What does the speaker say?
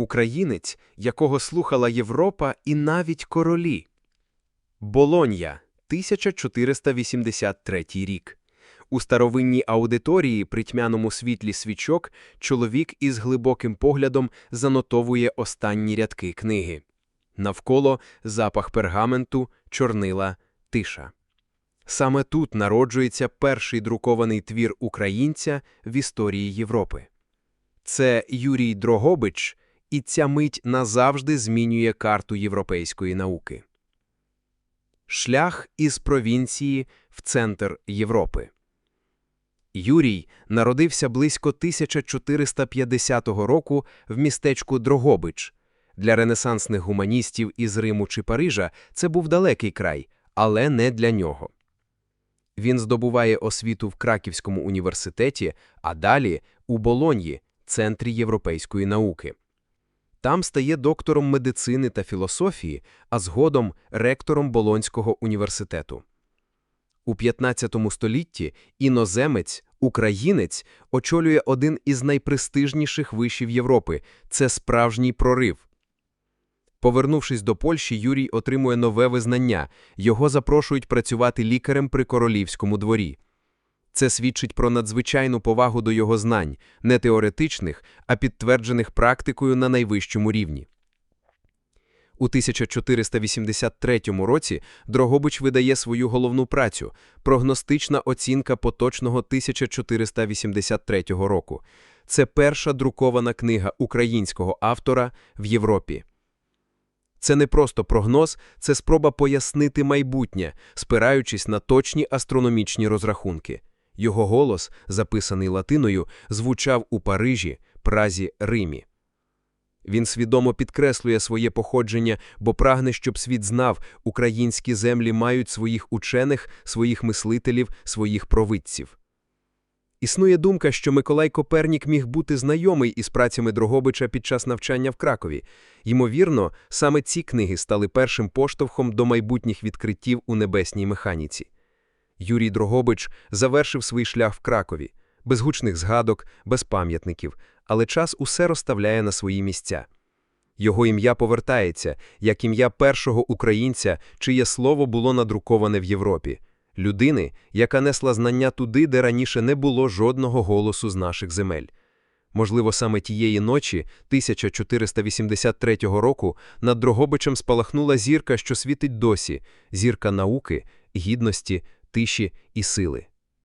українець, якого слухала Європа і навіть королі. Болонья, 1483 рік. У старовинній аудиторії при тьмяному світлі свічок чоловік із глибоким поглядом занотовує останні рядки книги. Навколо запах пергаменту, чорнила, тиша. Саме тут народжується перший друкований твір українця в історії Європи. Це Юрій Дрогобич, і ця мить назавжди змінює карту європейської науки. Шлях із провінції в центр Європи. Юрій народився близько 1450 року в містечку Дрогобич. Для ренесансних гуманістів із Риму чи Парижа це був далекий край, але не для нього. Він здобуває освіту в Краківському університеті, а далі у Болоньї, центрі європейської науки. Там стає доктором медицини та філософії, а згодом ректором Болонського університету. У 15 столітті іноземець, українець очолює один із найпрестижніших вишів Європи – це справжній прорив. Повернувшись до Польщі, Юрій отримує нове визнання. Його запрошують працювати лікарем при королівському дворі. Це свідчить про надзвичайну повагу до його знань, не теоретичних, а підтверджених практикою на найвищому рівні. У 1483 році Дрогобич видає свою головну працю «Прогностична оцінка поточного 1483 року». Це перша друкована книга українського автора в Європі. Це не просто прогноз, це спроба пояснити майбутнє, спираючись на точні астрономічні розрахунки. Його голос, записаний латиною, звучав у Парижі, Празі, Римі. Він свідомо підкреслює своє походження, бо прагне, щоб світ знав, українські землі мають своїх учених, своїх мислителів, своїх провидців. Існує думка, що Миколай Копернік міг бути знайомий із працями Дрогобича під час навчання в Кракові. Ймовірно, саме ці книги стали першим поштовхом до майбутніх відкриттів у небесній механіці. Юрій Дрогобич завершив свій шлях в Кракові, без гучних згадок, без пам'ятників, але час усе розставляє на свої місця. Його ім'я повертається, як ім'я першого українця, чиє слово було надруковане в Європі, людини, яка несла знання туди, де раніше не було жодного голосу з наших земель. Можливо, саме тієї ночі, 1483 року, над Дрогобичем спалахнула зірка, що світить досі, зірка науки, гідності, тиші і сили.